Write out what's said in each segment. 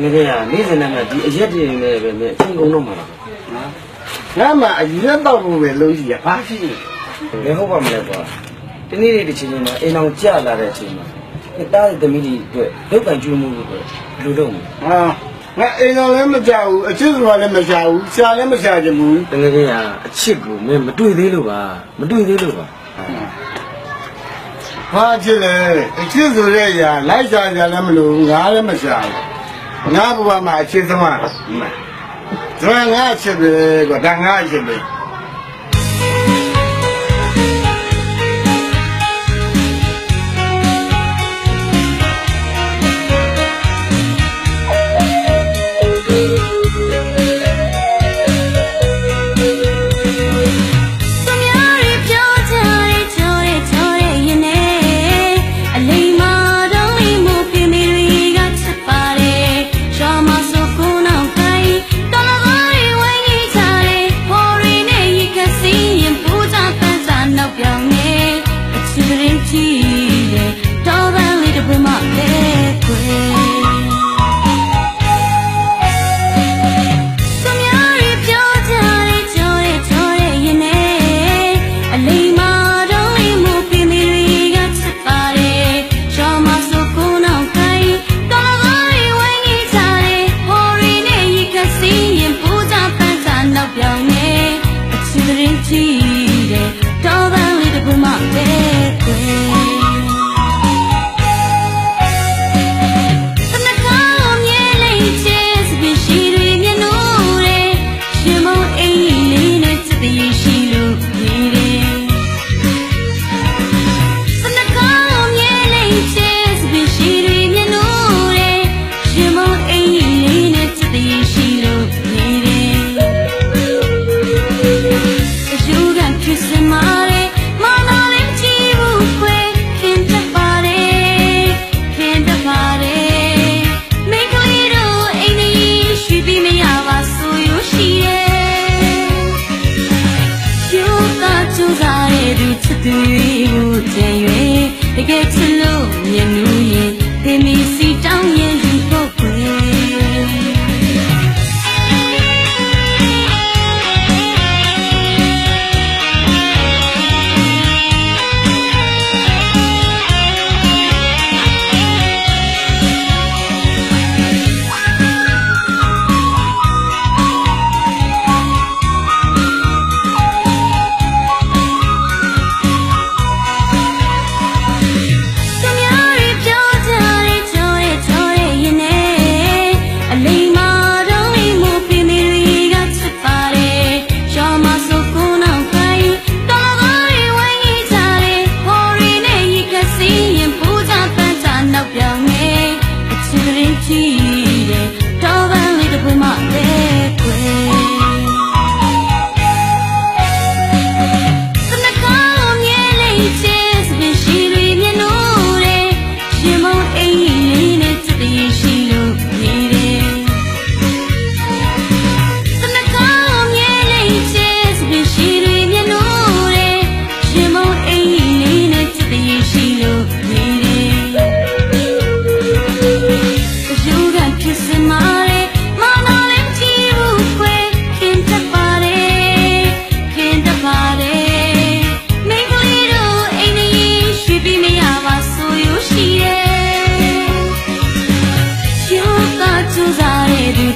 ငယ်ကနေ့စဉ်နဲ့ဒီအရက်တွေနဲ့ပဲမင်းအချင်းကုန်တော့မှာလားငါမှအရက်တော့ဘူးပဲလို့ရှိရဘာရှိလဲဘယ်ဟုတ်ပါမလဲကွာဒီနေ့ဒီချင်းချင်းမှာအိမ်အောင်ကြလာတဲ့အချိန်မှာဒီတားတဲ့သမီးတွေအတွက်လောက်ကန်ကျွေးမှုတွေဘယ်လိုလုပ်မလဲဟာငါအိမ်တော်လည်းမကြောက်ဘူးအချစ်စွာလည်းမရှာဘူးရှာလည်းမရှာချင်ဘူးတကယ်ကြီးကအချစ်ကိုမင်းမတွေ့သေးလို့ပါမတွေ့သေးလို့ပါဟာချစ်လေအချစ်ဆိုတဲ့ຢာလိုက်ရှာကြလည်းမလို့ငါလည်းမရှာဘူး ငါဘဝမှာအချစ်သမားဒါငါအချစ်ပဲကွာဒါငါအချစ်ပဲ အချစ်ရင်ကြည့်တယ်တော်ပန်းလေးတစ်ပွင့်မှပဲခွေသူများတွေပြောကြတဲ့ကြောတဲ့ကြောတဲ့ရင်နဲ့အလိမ္မာတော့အိမ်မပြင်းတွေကချက်ပါတယ်ရှောင်းမဆိုကိုနောက်ကိုင်းတော်ကားတွေဝိုင်းနေကြတယ်ဟော်ရီနဲ့ရေကစီးရင်ပူကြပန်းစာနောက်ပြောင်နေအချစ်ရင်ကြည့် ခွေ ချစ်သူကိုကြံရွယ်တကယ်ချစ်လို့မြင်လို့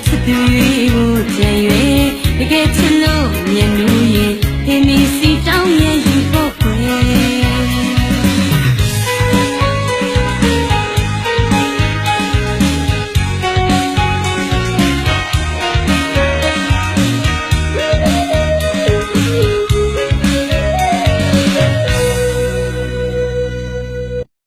ချစ်သူကိုကြံရွယ်တကယ်ချစ်လို့မြင်လို့